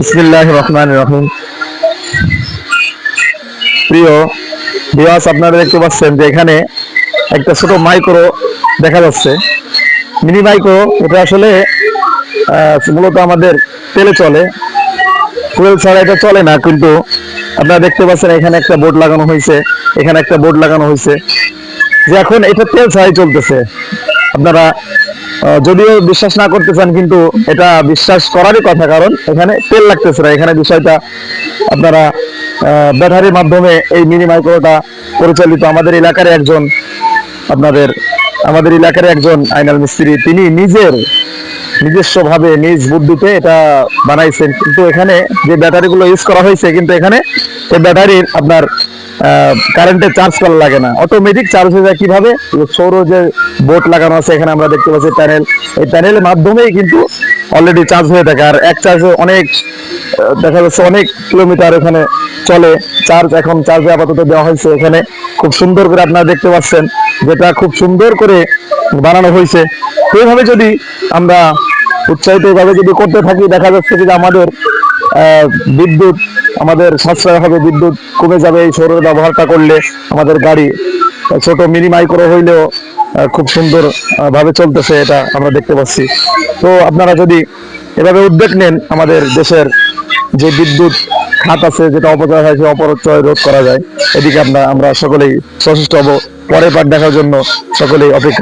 বিসমিল্লাহ রহমান রহিম। প্রিয় বিয়াস আপনারা দেখতে পাচ্ছেন যে এখানে একটা ছোট মাইক্রো দেখা যাচ্ছে। মিনি মাইক্রো এটা আসলে মূলত আমাদের তেলে চলে। ফুয়েল ছাড়া এটা চলে না, কিন্তু আপনারা দেখতে পাচ্ছেন এখানে একটা বোর্ড লাগানো হয়েছে, এখানে একটা বোর্ড লাগানো হয়েছে। যে এখন এটা তেল ছাড়াই চলতেছে। আপনারা যদিও বিশ্বাস না করতে চান কিন্তু এটা বিশ্বাস করারই কথা, কারণ এখানে তেল লাগতেছে না। এখানে বিষয়টা আপনারা ব্যাটারির মাধ্যমে এই মিনি মাইক্রোটা পরিচালিত আমাদের এলাকার একজন, আপনাদের, আমাদের এলাকার একজন আইনাল মিস্ত্রি, তিনি নিজের নিজস্ব ভাবে নিজ বুদ্ধিতে এটা বানাইছেন। কিন্তু এখানে যে ব্যাটারিগুলো ইউজ করা হয়েছে, কিন্তু এখানে এই ব্যাটারির আপনার কারেন্টে চার্জ করা লাগে না। অটোমেটিক চার্জ হয়ে যায় কীভাবে? সৌর যে বোর্ড লাগানো আছে, এখানে আমরা দেখতে পাচ্ছি প্যানেল এই প্যানেলের মাধ্যমেই কিন্তু অলরেডি চার্জ হয়ে থাকে। আর এক চার্জে অনেক দেখা যাচ্ছে অনেক কিলোমিটার এখানে চলে। চার্জ এখন চার্জে আপাতত দেওয়া হয়েছে এখানে। খুব সুন্দর করে আপনারা দেখতে পাচ্ছেন যেটা খুব সুন্দর করে বানানো হয়েছে। এইভাবে যদি আমরা উৎসাহিত ভাবে যদি করতে থাকি, দেখা যাচ্ছে যে আমাদের বিদ্যুৎ আমাদের সাশ্রয় হবে বিদ্যুৎ কমে যাবে, এই সৌর ব্যবহারটা করলে আমাদের গাড়ি ছোট মিনি মাইক্রো হইলেও খুব সুন্দর ভাবে চলতেছে এটা আমরা দেখতে পাচ্ছি। তো আপনারা যদি এভাবে উদ্যোগ নেন, আমাদের দেশের যে বিদ্যুৎ খাত আছে, যেটা অপচয় হয় সেই অপচয় রোধ করা যায়, এদিকে আমরা আমরা সকলেই সচেষ্ট হব। পরের পাঠ দেখার জন্য সকলেই অপেক্ষা